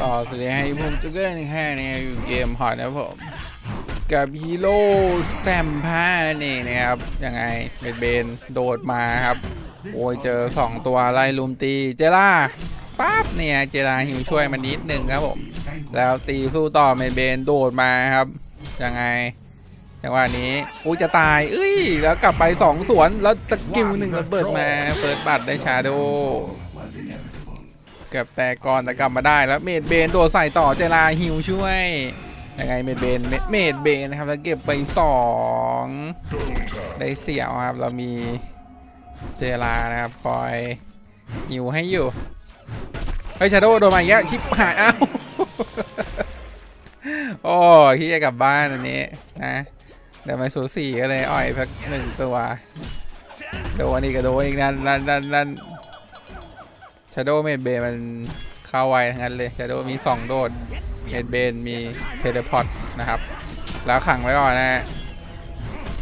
ก็สวัสดีให้ผมจุกเกอร์หนึ่งห้าเนี่ยอยู่เกมฮอตนะผม กับฮีโร่แซมพ้านั่นเองนะครับ ยังไงเบนเบนโดดมาครับ โอ้ยเจอ 2 ตัวไล่ลุมตีเจล่าปั๊บเนี่ยเจล่าหิวช่วยมันนิดหนึ่งครับผม แล้วตีสู้ต่อเมนเบนโดดมาครับ ยังไงจังหวะนี้อุ้ยจะตาย เอ้ย แล้วกลับไป2สวน แล้วตะกิวหนึ่งระเบิดมา เปิดบัตรได้ชาโด เกือบแตกก่อนแต่กลับมาได้แล้วเมดเบนโดดใส่ต่อเจลาฮิวช่วยยังไงเมดเบนเมดเบนนะครับแล้วเก็บไปสองได้เสี่ยวครับ เรามีเจลานะครับคอยฮิวให้อยู่เฮ้ยชาโดโดนมาอีกแล้วชิปหายเอ้าโอ้ที่จะกลับบ้านอันนี้นะเดี๋ยวมาสูสีก็เลยอ่อยสักหนึ่งตัวโดนอีกก็โดนอีกนั่นนั่นนั่นนั่น ชาโดว์เมดเบนมันเข้าไวทั้งนั้นเลยชาโดว์มี 2 โดดเมดเบนมีเทเลพอร์ตนะครับ แล้วขังไว้ก่อนนะฮะ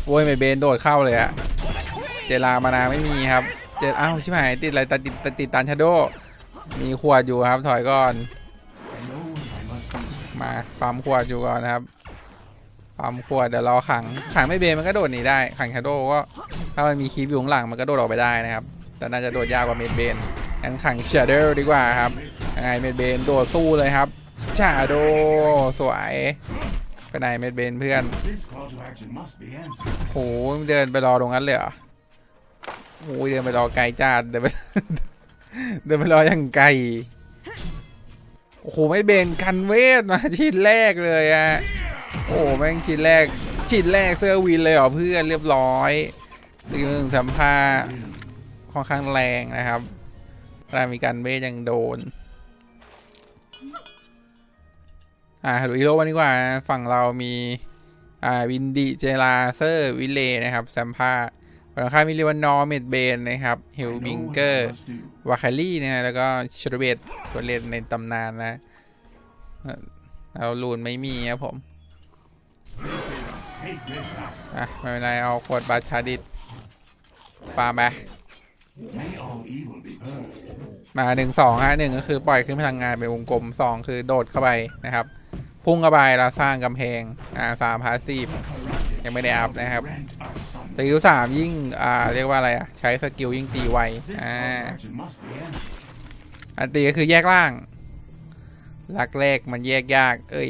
โว้ยเมดเบนโดดเข้าเลยอะเจลามานาไม่มีครับ เจอ้าวชิบหายติดอะไรติดติดติดติดตันชาโดว์มีขวดอยู่ครับถอยก่อน มาปั๊มขวดอยู่ก่อนนะครับปั๊มขวดเดี๋ยวรอขังขังไม่เบนมันก็โดดหนีได้ขังชาโดว์ก็ถ้ามันมีคีบอยู่ข้างหลังมันก็โดดออกไปได้นะครับ แต่น่าจะโดดยากกว่าเมดเบน งั้นขังเชเดอร์ดีกว่าครับยังไงเมดเบนโดดสู้เลยครับชาโดสวยไปไหนเมดเบนเพื่อนโหเดินไปรอตรงนั้นเลยเหรอโอ้ยเดินไปรอไกลจัดเดินไปเดินไปรออย่างไกลโอ้โหไม่เบนกันเวทมาชิ้นแรกเลยอะโอ้แม่งชิ้นแรกชิ้นแรกเสื้อวินเลยเหรอเพื่อนเรียบร้อยตีหนึ่งสัมภาค่อนข้างแรงนะครับ รามีการเวทยังโดน อ่าดูฮีโร่วันนี้กว่า ฝั่งเรามี อ่า วินดีเจลาเซอร์ วิเลนะครับแซมพาฝั่งตรงข้ามีเลวานอเมดเบนนะครับเฮล I know มิงเกอร์วาคารี่นะฮะแล้วก็ชรเบตตัวเล่นในตำนานนะเอ่อเราลูนไม่มีครับผมอะไม่เป็นไรเอาขวดบาชาดิดฟาร์มไป May all evil be purged. มาหนึ่งสองฮะหนึ่งก็คือปล่อยขึ้นพลังงานเป็นวงกลมสองคือโดดเข้าไปนะครับ พุ่งเข้าไปแล้วสร้างกำแพงอ่าสามพาสีฟยังไม่ได้อัพนะครับ Rent asunder. สกิลสามยิ่งอ่าเรียกว่าอะไรอะ ใช้สกิลยิ่งตีไว This อ่า call to action must be ended. อันตีก็คือแยกล่างลักแรกมันแยกยาก เอ้ย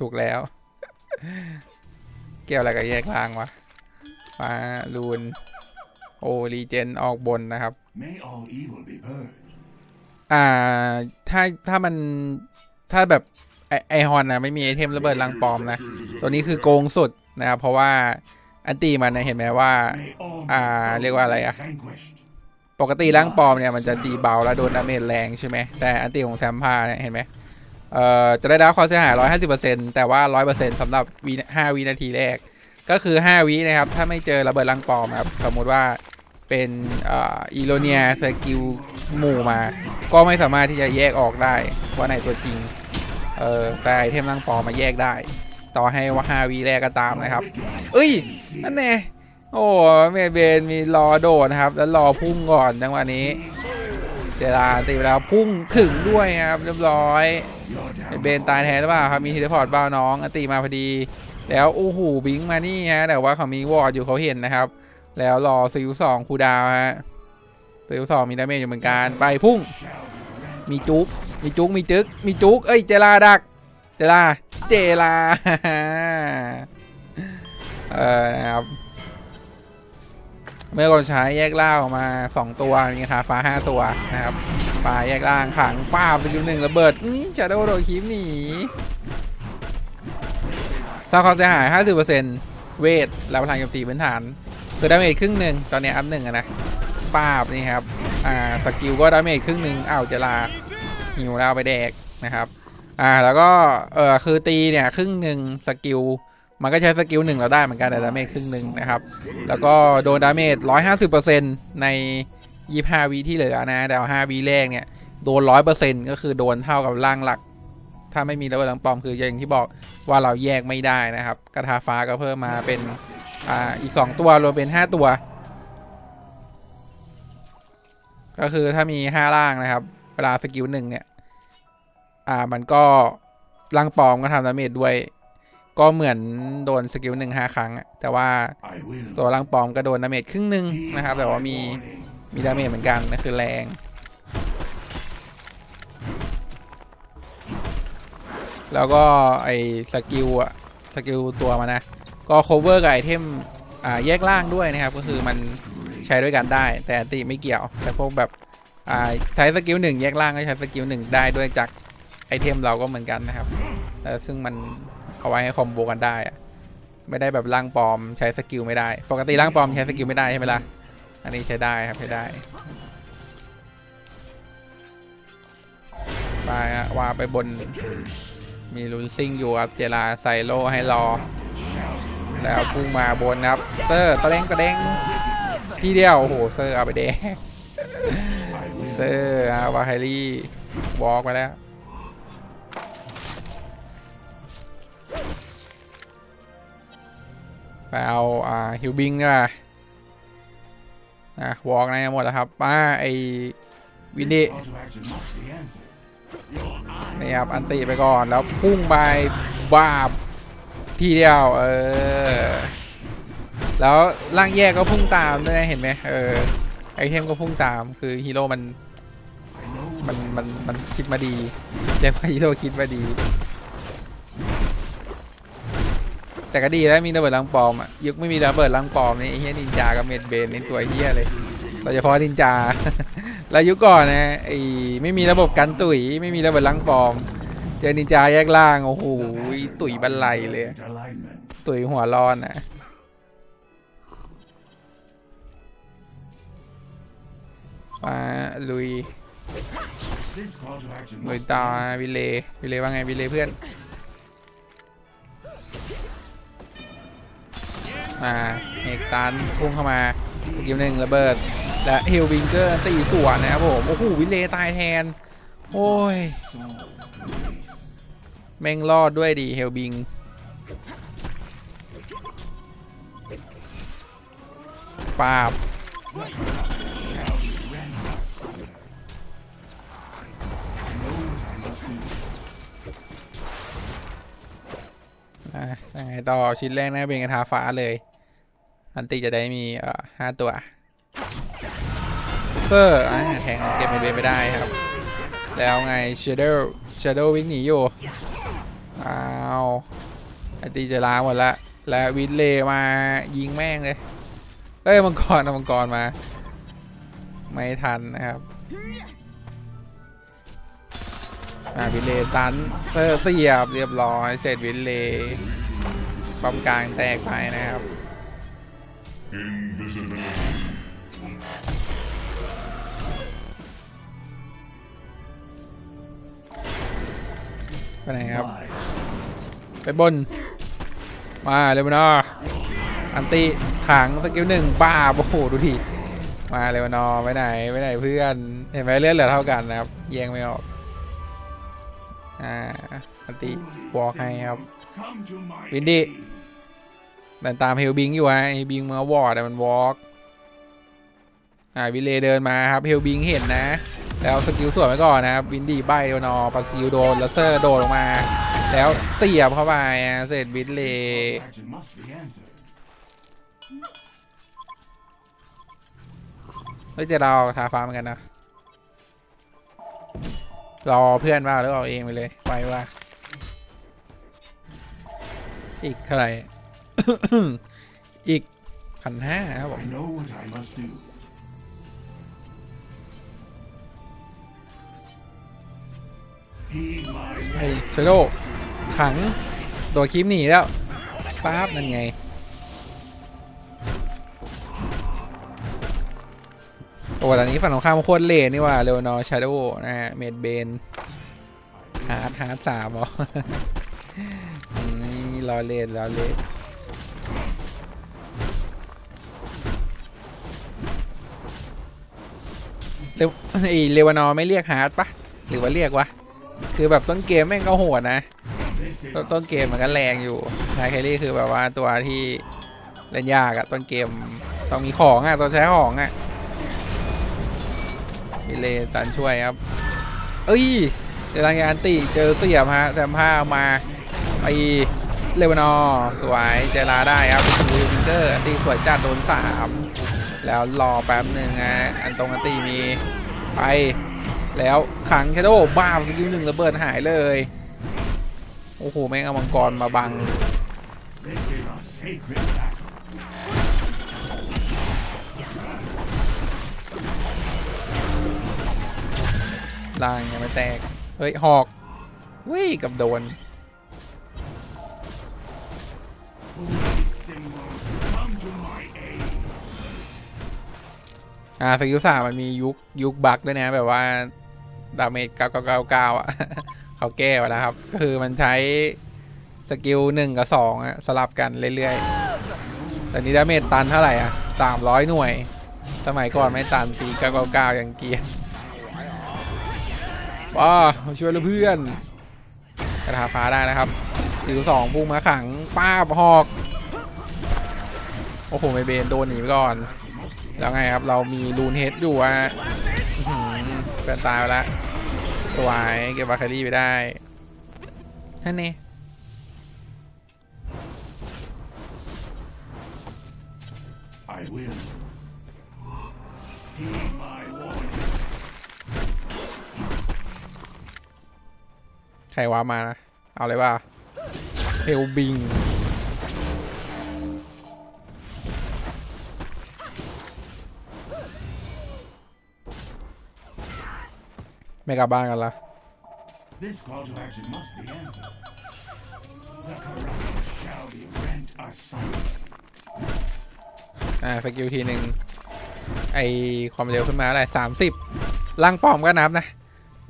ถูกแล้ว เกี่ยวอะไรกับแยกล่างวะฟ้าลูน โอรีเจนออกบนนะครับ May all evil be purged. อ่า ถ้าถ้ามันถ้าแบบไอไอฮอนนะไม่มีไอเทมระเบิดลังปลอมนะ ตัวนี้คือโกงสุดนะครับ เพราะว่าอันตีมันนะเห็นไหมว่า May all อ่า good เรียกว่าอะไรอะ be vanquished. ปกติร่างปลอมเนี่ยมันจะตีเบาแล้วโดนดาเมจแรงใช่ไหมแต่อันตีของแซมพาเนี่ยเห็นไหมเอ่อจะได้รับความเสียหาย 150%แต่ว่า 100%สำหรับวิ5วินาทีแรก ก็คือ 5 วินะครับ ถ้าไม่เจอระเบิดร่างปลอมครับ สมมุติว่า เป็นอีโลเนียสกิลหมู่มา ก็ไม่สามารถที่จะแยกออกได้ว่าไหนตัวจริง เออแต่ไอเทมร่างปอมาแยกได้ ต่อให้ว่า5วิแรกก็ตามนะครับ เอ้ย นั่นแน่โอ้เมเบนมีรอโดดนะครับ แล้วรอพุ่งก่อนจังหวะนี้เจลาตีไปแล้วพุ่งถึงด้วยครับ เรียบร้อยเมเบนตายแทนหรือเปล่าครับมีเทเลพอร์ตบ้าน้องอตีมาพอดี แล้วโอ้โหบิงมานี่ฮะแต่ว่าเขามีวอร์ดอยู่เขาเห็นนะครับ แล้วรอซิลสองคูดาวฮะซิลสองมีดาเมจอยู่เหมือนกันไปพุ่ง มีจุกมีจุกมีจึกมีจุกเอ้ยเจลาดัก เจลาเจลาเออนะครับเมื่อคนใช้แยกล่างออกมา 2 ตัวมีคาฟ้า 5 ตัวนะครับปลาแยกล่างขังป้าไปอยู่หนึ่งระเบิดนี่ชาโดว์โดคีมหนีสร้างความเสียหาย 50%เวทแล้วพลังโจมตีพื้นฐาน คือดาเมจครึ่งหนึ่งตอนนี้อัพหนึ่งนะป้าบนี่ครับอ่าสกิลก็ดาเมจครึ่งหนึ่งอ้าวเจลาหิวแล้วเอาไปแดกนะครับอ่าแล้วก็เออคือตีเนี่ยครึ่งหนึ่งสกิลมันก็ใช้สกิลหนึ่งเราได้เหมือนกันแต่ดาเมจครึ่งหนึ่งนะครับ แล้วก็โดนดาเมจ150%ใน25วิที่เหลือนะแต่5วิแรกเนี่ยโดน100%ก็คือโดนเท่ากับร่างหลัก ถ้าไม่มีระเบิดลังปอมคืออย่างที่บอกว่าเราแยกไม่ได้นะครับกระทาฟ้าก็เพิ่มมาเป็น อ่าอีก2ตัวรวมเป็น5ตัว ก็คือถ้ามี5ล่างนะครับ เวลาสกิลหนึ่งเนี่ย อ่ามันก็ร่างปลอมก็ทำดาเมจด้วย ก็เหมือนโดนสกิลหนึ่งห้าครั้ง แต่ว่าตัวร่างปลอมก็โดนดาเมจครึ่งหนึ่งนะครับ แต่ว่ามีมีดาเมจเหมือนกันนะคือแรงแล้วก็ไอ้สกิลอะสกิลตัวมันนะ ก็ cover กับไอเทมอ่าแยกล่างด้วยนะครับ ก็คือมันใช้ด้วยกันได้ แต่ติไม่เกี่ยว แต่พวกแบบอ่าใช้สกิลหนึ่งแยกล่างก็ใช้สกิลหนึ่งได้ด้วยจากไอเทมเราก็เหมือนกันนะครับเออซึ่งมันเอาไว้ให้คอมโบกันได้อะไม่ได้แบบร่างปลอมใช้สกิลไม่ได้ ปกติร่างปลอมใช้สกิลไม่ได้ใช่ไหมล่ะอันนี้ใช้ได้ครับใช้ได้ไปอะว่าไปบนมีลุนซิ่งอยู่ครับเจลาไซโลให้รอ แล้วพุ่งมาบนนะครับเซอร์ตะเด้งตะเด้งทีเดียวโอ้โหเซอร์เอาไปแดงเซอร์อาวาไฮรี่วอล์กไปแล้วไปเอาอ่าฮิวบิงดีกว่าอะวอล์กนหมดแล้วครับมาไอวินดี้นี่ครับอันติไปก่อนแล้วพุ่งไปบาบ ทีเดียว เออ แล้วร่างแยกก็พุ่งตามด้วยนะเห็นไหมเออ ไอเทมก็พุ่งตาม คือฮีโร่มัน มัน มัน มันคิดมาดีเรียกว่าฮีโร่คิดมาดี แต่ก็ดีแล้วมีระเบิดลังปอมอะ ยุคไม่มีระเบิดลังปอมนี่ไอ้เฮียนินจากับเมดเบนนี่ตัวเฮียเลยโดยเฉพาะนินจาแล้วยุคก่อนนะไอ้ไม่มีระบบกันตุ๋ยไม่มีระเบิดลังปอม เจอนินจาแยกล่างโอ้โหตุ๋ยบันไลเลย ตุ๋ยหัวร้อนอะมาลุยลุยต่อวิเลวิเลว่าไงวิเลเพื่อนมาเอกตันพุ่งเข้ามากิลหนึ่งระเบิด และเฮลวิงเกอร์ตีสวนนะครับผม โอ้โหวิเลตายแทน โอ้ย แม่งรอดด้วยดีเฮลบิง ปาบ อะยังไงต่อชิ้นแรกนะเป็นกระทาฟ้าเลย อันติจะได้มีเอ่อห้าตัว เซอร์อะแทงเก็บเมดเบนไม่ได้ครับ แล้วไงเชเดอร์เชเดอร์วิ่งหนีอยู่ อ้าวไอติจะล้างหมดละและวินเลมายิงแม่งเลยเอ้ยมังกรเอามังกรมา ไม่ทันนะครับอ่าวินเลตันเเสียบเรียบร้อยเสร็จวินเลป้อมกลางแตกไปนะครับ ไปไหนครับ ไปบน มาเร็วนะอันติขังสกิลหนึ่งป้าโอ้โหดูดิมาเร็วนอไปไหนไปไหนเพื่อน เห็นไหมเลือดเหลือเท่ากันนะครับแยงไม่ออกอ่าอันติวอลให้ครับ Come to my Windy. aid. เดินตามเฮลบิงอยู่ไอ้บิงมาวอร์ดแต่มันวอล์กอ่าวิเลเดินมาครับเฮลบิงเห็นนะ แล้วสกิลสวนไปก่อนนะครับวินดี้ใบโนอปัสซิลโดนลัสเซอร์โดดลงมา แล้วเสียบเข้าไปเสร็จวินเลเฮ้ยจะเราทาฟ้าเหมือนกันนะ รอเพื่อนว่าหรือเอาเองไปเลย ไปว่า อีกเท่าไหร่ อีกพันห้าครับผม ไอ้เชโดขังโดดคลิปหนีแล้วป๊าบนั่นไงโอ้ตอนนี้ฝั่งตรงข้ามโคตรเละนี่ว่าเรวนอชาโดนะฮะเมดเบนฮาร์ดฮาร์ดสามเหรอนี่รอเลนรอเลนเรวไอเรวานอไม่เรียกฮาร์ดปะหรือว่าเรียกวะ คือแบบต้นเกมแม่งก็โหดนะต้นต้นเกมมันก็แรงอยู่ไทแครี่คือแบบว่าตัวที่เล่นยากอะต้นเกมต้องมีของอะต้องใช้ของอะมิเลตันช่วยครับ เอ้ยเจอทางยานติเจอเสียบฮะแซมผ้าเอามาไปเลวานอสวยเจลาได้ครับดูวิงเกอร์อันตีสวยจัดโดนสามแล้วรอแป๊บหนึ่งฮะอันตรงอันตีมีไป แล้วขังแคโดบ้าสกิลหนึ่งระเบิดหายเลย โอ้โห แม่งเอามังกรมาบัง ลางยังไม่แตก เฮ้ย หอกวิ่งกับโดนอ่าสกิลสามมันมียุคยุคบักด้วยนะแบบว่า ดาเมจ9999อะเขาแก้มาแล้วครับก็คือมันใช้สกิลหนึ่งกับสองอะสลับกันเรื่อยๆแต่นี้ดาเมจตันเท่าไหร่อะ300หน่วย สมัยก่อนไม่ตันตี999อย่างเกียร์ว้าช่วยเราเพื่อนกระทาฟ้าได้นะครับสกิลสองพุ่งมาขังป้าบหอก โอ้โหไม่เบนโดนหนีไปก่อน แล้วไงครับเรามีรูนเฮดอยู่อะอื้อหือเป็นตายไปแล้วสวยเก็บบาคารี่ไปได้ท่านนี่ I will. Heed my warning. ใครว้ามานะ เอาเลยว่าเฮลบิง ไม่กลับบ้านกันละ This call to action must be answered. The corrupt shall be rent asunder. อ่าสกิลทีหนึ่งไอความเร็วขึ้นมาอะไรสามสิบล่างปลอมก็นับนะ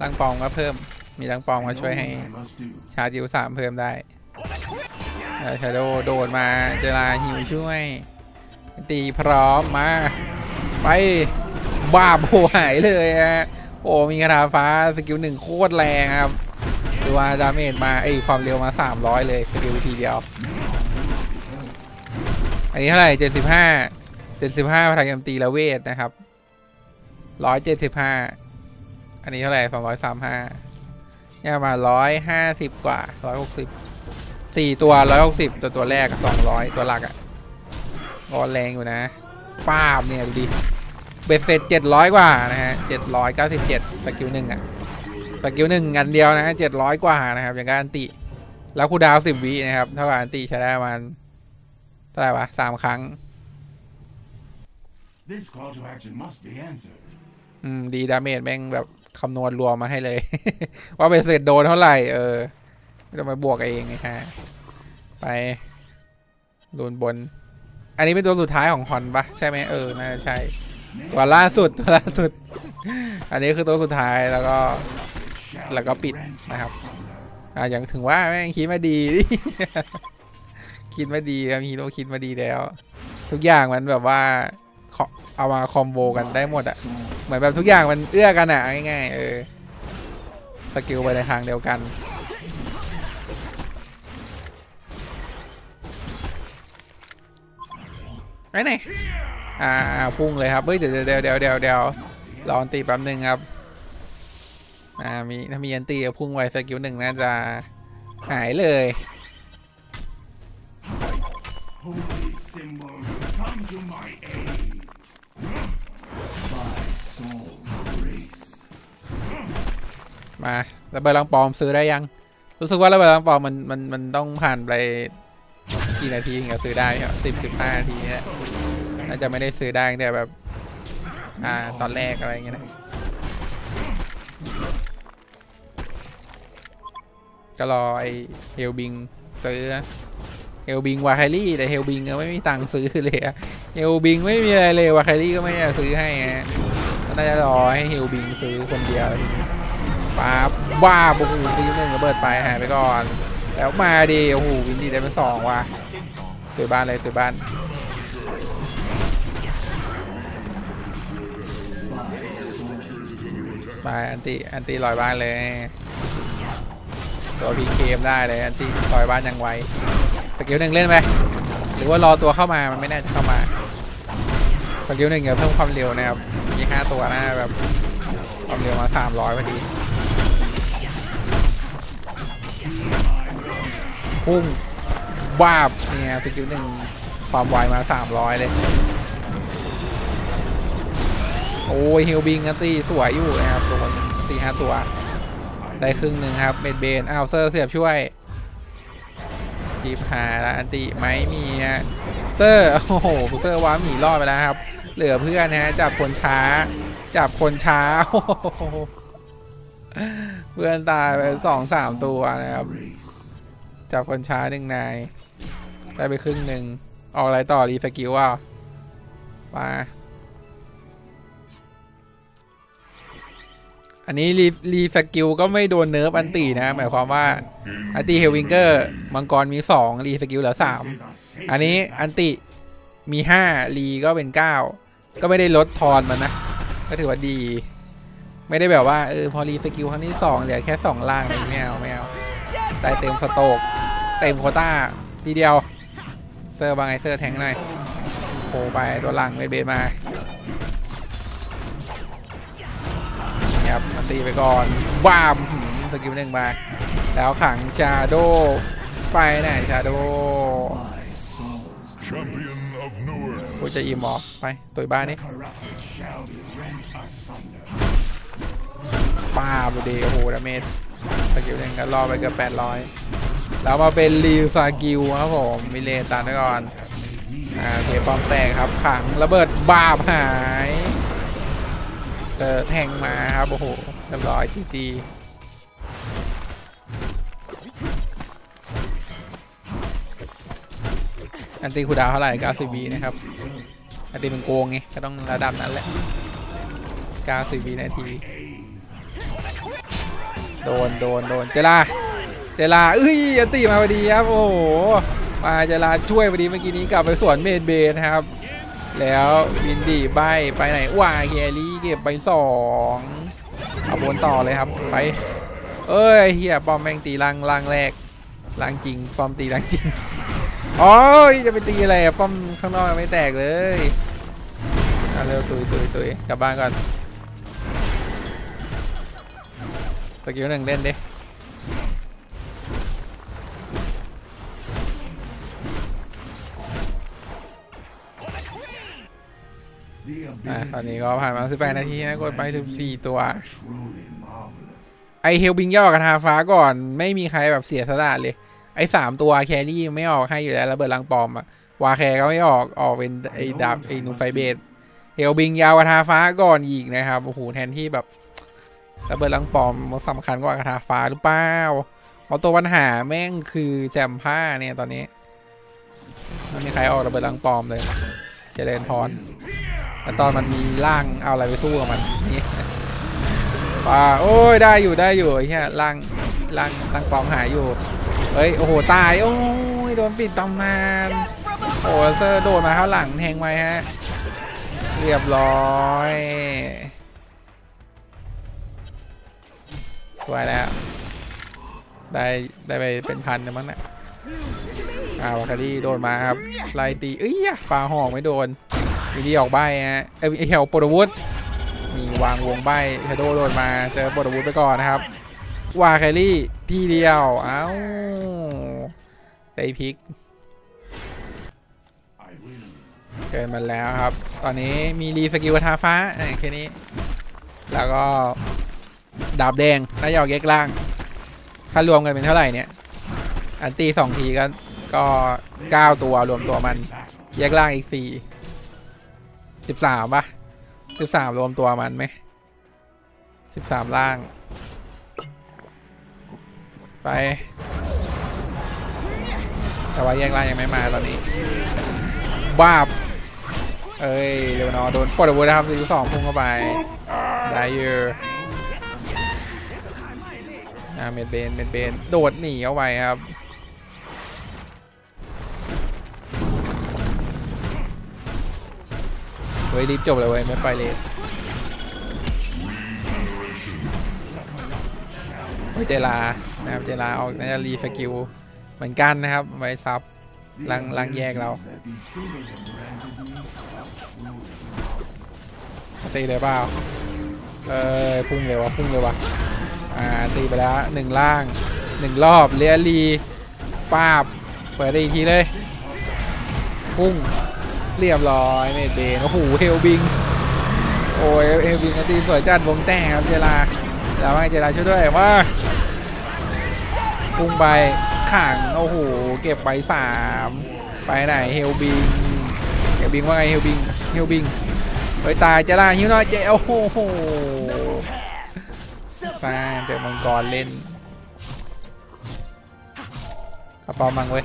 ล่างปลอมก็เพิ่ม มีล่างปลอม I ก็ know ช่วยให้ what I must do. ชาร์จิวสามเพิ่มได้ชาโดโดดมาเจลาฮิวช่วย ตีพร้อมมา ไปบ้าโบหายเลยฮะ โอ้มีคาถาฟ้าสกิลหนึ่งโคตรแรงครับดูว่าดาเมจมาไอความเร็วมา 300 เลยสกิลทีเดียว อันนี้เท่าไหร่ 75 75พลังยมตีละเวทนะครับ 175 อันนี้เท่าไหร่ 235เนี่ยมาร้อยห้าสิบกว่าร้อยหกสิบสี่ตัวร้อยหกสิบตัวตัวแรกสองร้อยตัวหลักอะก็แรงอยู่นะป้าบเนี่ย ดูดิ เบ็ดเสร็จเจ็ดร้อยกว่านะฮะเจ็ดร้อยเก้าสิบเจ็ดสกิลหนึ่งอะสกิลหนึ่งอันเดียวนะฮะเจ็ดร้อยกว่านะครับ อย่างการอันติ แล้วคูลดาวสิบวินะครับ เท่ากับอันติใช้ได้ประมันเท่าไหร่วะสามครั้ง This call to action must be answered. อืม ดีดาเมจแม่งแบบคำนวณรวมมาให้เลย ว่าเป็นเศษโดนเท่าไหร่ เออไม่ต้องไปบวกเองไงฮะไปลูนบน อันนี้เป็นตัวสุดท้ายของฮอนปะใช่ไหมเออน่าจะใช่ ตัวล่าสุดตัวล่าสุด อันนี้คือตัวสุดท้ายแล้วก็ Shall Là có be pịt, rent này học. asunder. อ่าอย่างถึงว่าแม่งคิดมาดี คิดมาดีครับฮีโร่คิดมาดีแล้ว ทุกอย่างมันแบบว่าเอามาคอมโบกันได้หมดอะเหมือนแบบทุกอย่างมันเอื้อกันอะง่ายๆเออสกิลไปในทางเดียวกันไปไหน อ่าพุ่งเลยครับเฮ้ยเดี๋ยวเดี๋ยวเดี๋ยวเดี๋ยวเดี๋ยวรออันตีแป๊บหนึ่งครับอ่ามีถ้ามีอันตีพุ่งไวสกิลหนึ่งน่าจะหายเลยมาระเบิดลังปอมซื้อได้ยัง รู้สึกว่าระเบิดลังปอมมันมันมันต้องผ่านไปกี่นาทีถึงจะซื้อได้สิบสิบห้านาทีเนี่ย น่าจะไม่ได้ซื้อได้ตั้งแต่แบบอ่าตอนแรกอะไรอย่างเงี้ยนะก็รอไอเฮลบิงซื้อเฮลบิงวาคารี่แต่เฮลบิงก็ไม่มีตังค์ซื้อเลยอะเฮลบิงไม่มีอะไรเลยวาคารี่ก็ไม่ได้ซื้อให้ฮะก็น่าจะรอให้เฮลบิงซื้อคนเดียวทีนี้ป๊าบว้าบโอ้โหตีหนึ่งระเบิดไปหายไปก่อน แล้วมาดีโอ้โหวินดีได้เป็นสองว่ะตัวบ้านเลยตัวบ้าน มาอันติอันติลอยบ้านเลย ตัวพีเคมได้เลยอันติลอยบ้านยังไวสกิลหนึ่งเล่นไหมหรือว่ารอตัวเข้ามามันไม่น่าจะเข้ามาสกิลหนึ่งเพิ่มความเร็วนะครับมีห้าตัวนะแบบความเร็วมาสามร้อยพอดีพุ่งวาบเนี่ยสกิลหนึ่งความไวมาสามร้อยเลย โอ้ยเฮิลบิงกันตีสวยอยู่นะครับตัวสี่ห้าตัว ได้ครึ่งหนึ่งครับเมดเบนอ้าวเซอร์เสียบช่วยจีบหาแล้วอันติไหมมีฮะเซอร์โอ้โหเซอร์ว้าหมีรอดไปแล้วครับ เหลือเพื่อนนะฮะจับคนช้าจับคนช้าโอ้โหเพื่อนตายไปสองสามตัวนะครับจับคนช้าหนึ่งนายได้ไปครึ่งหนึ่งออกอะไรต่อรีสกิลว่ามา อันนี้รีรีสกิลก็ไม่โดนเนิร์ฟอันตีนะ หมายความว่าอันตีเฮลวิงเกอร์มังกรมีสองรีสกิลเหลือสามอันนี้อันติมีห้ารีก็เป็นเก้าก็ไม่ได้ลดทอนมันนะ ก็ถือว่าดี ไม่ได้แบบว่าเออพอรีสกิลครั้งที่สองเหลือแค่สองล่างไม่เอาไม่เอาได้เต็มสโตกเต็มโควต้าทีเดียว เซอร์บางไอเซอร์แทงหน่อยโผล่ไปตัวหลังเบสเบมา ครับมันตีไปก่อนว้ามหืมสกิลหนึ่งมาแล้วขังชาโดไปไหนชาโด Champion of Newark. กูจะอีมอไปตัวบ้านนี่ corrupted shall be rent asunder. ป้าบดีโอ้โหดาเมจสกิลหนึ่งก็รอไปเกือบแปดร้อยแล้วมาเป็นรีวซากิลครับผมมิเลนตามไปก่อนอ่าโอเคปอมแตกครับขังระเบิดบาบหาย เจอแทงมาครับโอ้โหเรียบร้อยทีตีอันตีคูดาวเท่าไหร่90วีนะครับ อันตีเป็นโกงไงก็ต้องระดับนั้นแหละ90วีนาที โดนโดนโดนเจลาเจลาเอ้ยอันตีมาพอดีครับ โอ้โห มาเจลาช่วยพอดีเมื่อกี้นี้กลับไปสวนเมดเบนครับ แล้ววินดีใบไปไหนว้าเฮียรี่เก็บไปสองเอาบนต่อเลยครับไปเอ้ยเฮียปอมแม่งตีลังลังแรกลังจริงปอมตีลังจริงโอ้ยจะไปตีอะไรป้อมข้างนอกยังไม่แตกเลยเอาเร็วตุยตุยตุยกลับบ้านก่อนสกิลหนึ่งเล่นดิ ตอนนี้ก็ผ่านมา18นาทีนะกดไป14ตัว truly marvelous. ไอเฮลบิงย่อกับทาฟ้าก่อน ไม่มีใครแบบเสียสละเลย ไอสามตัวแครี่ไม่ออกให้อยู่แล้วระเบิดลังปอมอะวาแคร์ก็ไม่ออกออกเป็นไอดาบไอนูไฟเบสเฮลบิงยาวกับทาฟ้าก่อนอีกนะครับโอ้โหแทนที่แบบระเบิดลังปอมมันสำคัญกว่ากับทาฟ้าหรือเปล่าเพราะตัวปัญหาแม่งคือแจมผ้าเนี่ยตอนนี้ไม่มีใครออกระเบิดลังปอมเลย เจริญพร แต่ตอนมันมีร่างเอาอะไรไปสู้กับมันนี่ป่าโอ้ยได้อยู่ได้อยู่ไอ้เหี้ยล่างล่างล่างปลอมหายอยู่เฮ้ยโอ้โหตายโอ้ยโดนปิดตำนานโอ้เซอร์โดนมาข้างหลังแทงไว้ฮะเรียบร้อยสวยแล้วได้ได้ไปเป็นพันนะมั้งเนะอ่าวาคารีโดนมาครับไลตีเอ้ยปลาหอกไม่โดน วิธีออกใบฮะ เอ้ยไอ้เหี้ยโปรวุฒมีวางวงใบเทโดโดนมา เจอบทอาวุธไปก่อนนะครับ วาแครี่ทีเดียว เอ้าไดพิก เกินมาแล้วครับ ตอนนี้มีรีสกิลทาฟ้าอะแค่นี้ แล้วก็ ดาบแดงน่าจะออกแยกล่าง ถ้ารวมกันเป็นเท่าไหร่เนี่ย อันตีสองทีก็ก็เก้าตัวรวมตัวมันแยกล่างอีกสี่ สิบสามปะสิบสามรวมตัวมันไหมสิบสามล่าง ไป แต่ว่าแยกล่างยังไม่มาตอนนี้บ้าบ เอ้ยเรวนอโดนปลดอาวุธนะครับซีสองพุ่งเข้าไป ได้เยอะอ่าเมดเบนเมดเบน โดดหนีเข้าไปครับ เฮ้ยรีบจบเลยเว้ยไม่ไปเลยเฮ้ยเจลานะครับเจลาออกน่าจะรีสกิลเหมือนกันนะครับไว้ซับ The Lang- lang abilities yek lao. that be sealed and granted me truly ตีเลยเปล่าเออพุ่งเลยวะพุ่งเลยวะอ่าตีไปแล้วหนึ่งล่างหนึ่งรอบเลียรีปาบเปิดได้อีกทีเลยพุ่ง เรียบร้อยเมดเบนโอ้โหเฮลบิงโอ้ยเฮลบิงตีสวยจัดวงแตกครับเจลาแล้วว่าเจลาช่วยด้วยว่าพุ่งไปขังโอ้โหเก็บไปสามไปไหนเฮลบิงเฮลบิงว่าไงเฮลบิงเฮลบิงไปตายเจลาหิวหน่อยเจโอ้โหฟานเจอมังกรเล่นเอาปอมมังเว้ย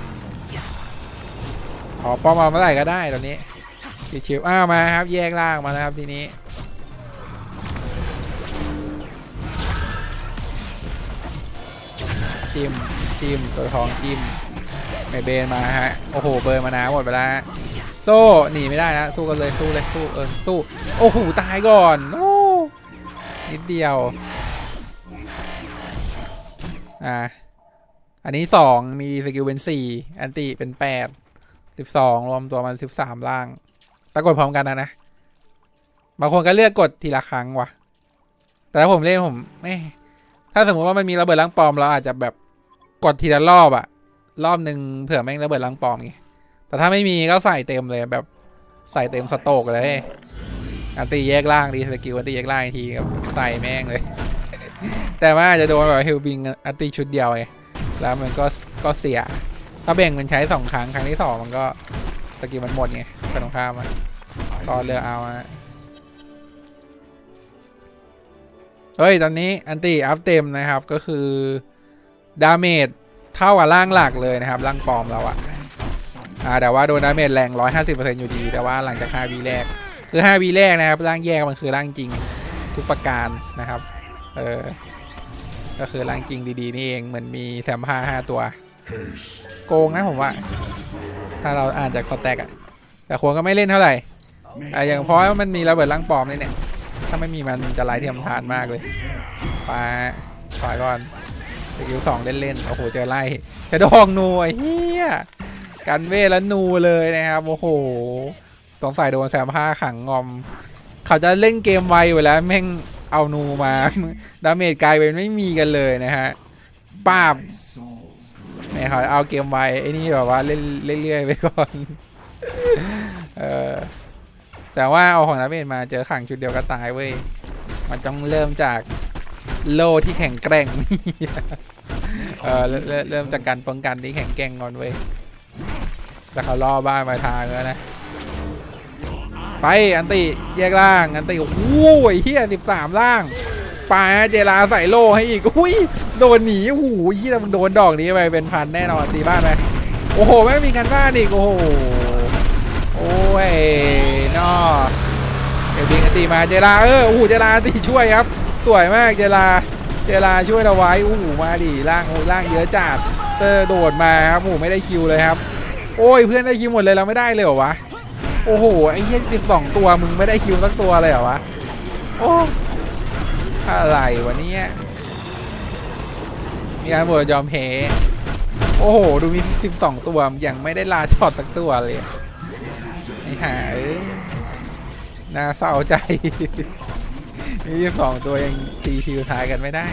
อป้อมมาเมื่อไหร่ก็ได้ตอนนี้ชิวๆอ้าวมาครับแยกล่างมาแล้วครับทีนี้จิ้มจิ้มตัวทองจิ้มไม่เบนมาฮะโอ้โหเบิร์นมานาหมดไปแล้วโซ่หนีไม่ได้นะสู้กันเลยสู้เลยสู้เออสู้โอ้โหตายก่อนโอ้นิดเดียวอ่าอันนี้สองมีสกิลเป็นสี่อันติเป็นแปด สิบสองรวมตัวมันสิบสามล่าง แตะกดพร้อมกันนะนะ บางคนก็เลือกกดทีละครั้งว่ะ แต่ถ้าผมเล่นผมไม่ถ้าสมมติว่ามันมีระเบิดล้างปอมเราอาจจะแบบกดทีละรอบอะรอบหนึ่งเผื่อแม่งระเบิดล้างปอมไง แต่ถ้าไม่มีก็ใส่เต็มเลยแบบใส่เต็มสโตกเลยอันตีแยกล่างดีสกิลอันตีแยกล่างอีกทีครับใส่แม่งเลย แต่ว่าอาจจะโดนแบบเฮลบิงอันตีชุดเดียวไงแล้วมันก็ก็เสีย ถ้าแบ่งมันใช้สองครั้งครั้งที่สองมันก็สกิลมันหมดไงกระตรงข้ามอะก็เลือกเอาอะเฮ้ย ตอนนี้อันติอัพเต็มนะครับก็คือ ดาเมจเท่ากับร่างหลักเลยนะครับ ร่างปลอมเราอะอ่าแต่ว่าโดนดาเมจแรง 150%อยู่ดี แต่ว่าหลังจาก5วีแรก คือ5วีแรกนะครับ ร่างแยกมันคือร่างจริงทุกประการนะครับ เออ ก็คือร่างจริงดีๆ นี่เอง เหมือนมีแซมผ้าห้าตัว โกงนะผมว่า ถ้าเราอ่านจากสแต็กอะแต่ควรก็ไม่เล่นเท่าไหร่อะอย่างเพราะว่ามันมีระเบิดร่างปลอมนี่เนี่ย ถ้าไม่มีมันจะไร้เทียมทานมากเลยปาถอยก่อนสกิลสองเล่นๆโอ้โหเจอไล่กระดองนูไอ้เฮียกันเวทแล้วนูเลยนะครับโอ้โหสงสัยโดนแซมผ้าขังงอม เขาจะเล่นเกมไวอยู่แล้วแม่งเอานูมาดาเมจกลายเป็นไม่มีกันเลยนะฮะป้าบ เนี่ยเขาเอาเกมไวไอ้นี่แบบว่าเล่นเรื่อยๆไปก่อนเออแต่ว่าเอาของนาเมจมาเจอขังชุดเดียวก็ตายเว้ย มันต้องเริ่มจากโลที่แข็งแกร่ง เออเริ่มจากการป้องกันที่แข็งแกร่งก่อนเว้ย แล้วเขาล่อบ้านมาทางแล้วนะ ไปอันติแยกล่าง อันติโอ้โหเฮียสิบสามล่าง ปาเจลาใส่โล่ให้อีกอุ้ยโดนหนีโอ้โหเฮียมันโดนดอกนี้ไปเป็นพันแน่นอนตีบ้านไปโอ้โหไม่มีการบ้านอีกโอ้โหโอ้ยนอเดี๋ยวบิงอันติมาเจลาเออโอ้โหเจลาติช่วยครับ สวยมากเจลาเจลาช่วยเราไว้โอ้โหมาดิล่างโอ้ล่างเยอะจัดเตอร์โดดมาครับโอ้โหไม่ได้คิวเลยครับ โอ้ยเพื่อนได้คิวหมดเลยเราไม่ได้เลยเหรอวะโอ้โหไอ้เหี้ยสิบสองตัวมึงไม่ได้คิวสักตัวเลยเหรอวะโอ้ อะไรวะเนี่ยมีการบวชยอมแพ้โอ้โห ดูมีสิบสองตัวยังไม่ได้ลาช็อตสักตัวเลยไอ้หาเอ้ยน่าเศร้าใจ มีสิบสองตัวยังตีคิวท้ายกันไม่ได้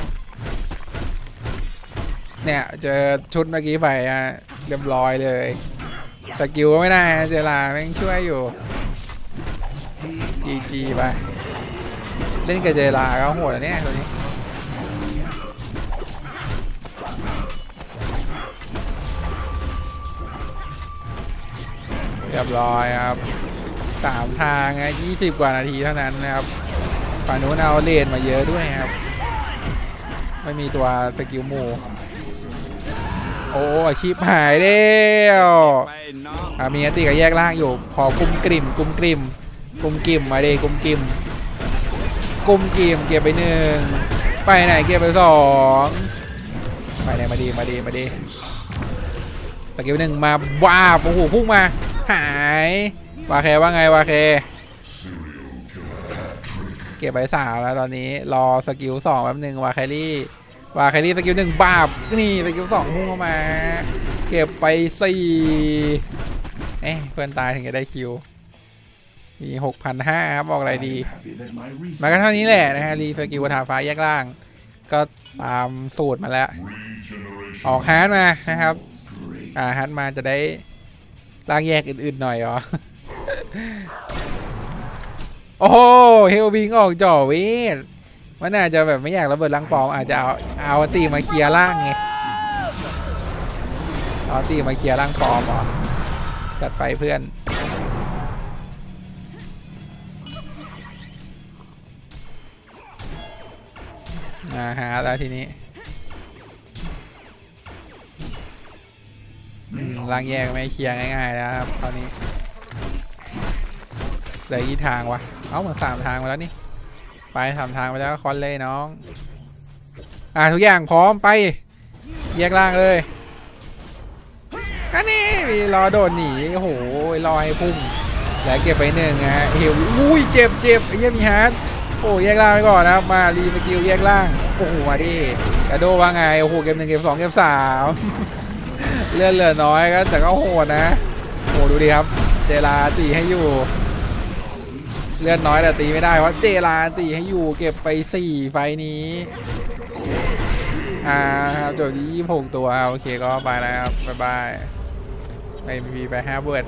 เนี่ย เจอชุดเมื่อกี้ไปอะเรียบร้อยเลยสกิลก็ไม่ได้เจลาแม่งช่วยอยู่ GG ไป เล่นกับเจลาก็โหดอันเนี้ยตัวนี้เรียบร้อยครับสามทางไงยี่สิบกว่านาทีเท่านั้นนะครับฝั่งนู้นเอาเลนมาเยอะด้วยครับ ไม่มีตัวสกิลมูโอ้อาชีพหายแล้วมีอติกับแยกล่างอยู่พอกุมกลิ่มกุมกลิ่มกุมกลิ่มมาเดกุมกลิ่ม กุมเกมเก็บไปหนึ่งไปไหนเก็บไปสองไปไหนมาดีมาดีมาดีสกิลหนึ่งมาว้าโอ้โหพุ่งมา หายวาเคว่าไงวาเคเก็บใบสามแล้วตอนนี้รอสกิลสองแป๊บหนึ่งวาแครี่วาแครี่สกิลหนึ่งบาบนี่สกิลสองพุ่งเข้ามา เก็บไปสี่เอ๊ะเพื่อนตายถึงจะได้คิว มีหกพันห้าครับ บอกอะไรดี happy that my มาก็ research เท่านี้แหละนะฮะรีสกิลวทาฟ้าแยกล่าง ก็ตามสูตรมาแล้ว ออกฮาร์ดมานะครับ อ่าฮาร์ดมาจะได้ร่างแยกอื่นๆหน่อยเหรอโอ้โหเฮลวิงออกจ่อเวทมันอาจจะแบบไม่อยากระเบิดร่างปลอมอาจจะเอาเอาตีมาเคลียร์ร่างไงเอาตีมาเคลียร์ร่างปลอมเหรอจัดไปเพื่อน อ่าหาแล้วทีนี้อืมล้างแยกไม่เคลียร์ง่ายๆแล้วครับตอนนี้เหลือกี่ทางวะ เอาเหมือนสามทางไปแล้วนี่ ไปสามทางไปแล้วคอนเลยน้อง อ่าทุกอย่างพร้อมไป แยกล่างเลยอันนี้มีรอโดดหนีโอ้โหรอให้พุ่งแล้วเก็บไปหนึ่งนะฮะเฮลอุ้ยเจ็บเจ็บไอ้เหี้ยมีฮาร์ด โอ้แยกล่างไปก่อนนะครับมารีสกิลแยกล่างโอ้โหมาดิกระโดว่าไงโอ้โหเกมหนึ่งเกมสองเกมสามเลื่อนเหลือน้อยก็แต่ก็โหดนะโอ้ดูดิครับ เจลาตีให้อยู่ เลื่อนน้อยแต่ตีไม่ได้เพราะเจลาตีให้อยู่เก็บไปสี่ไฟนี้อ่าครับจบที่ยี่หกตัวโอเคก็ไปแล้วครับบ๊ายบายไปมีไปห้าเบิร์ด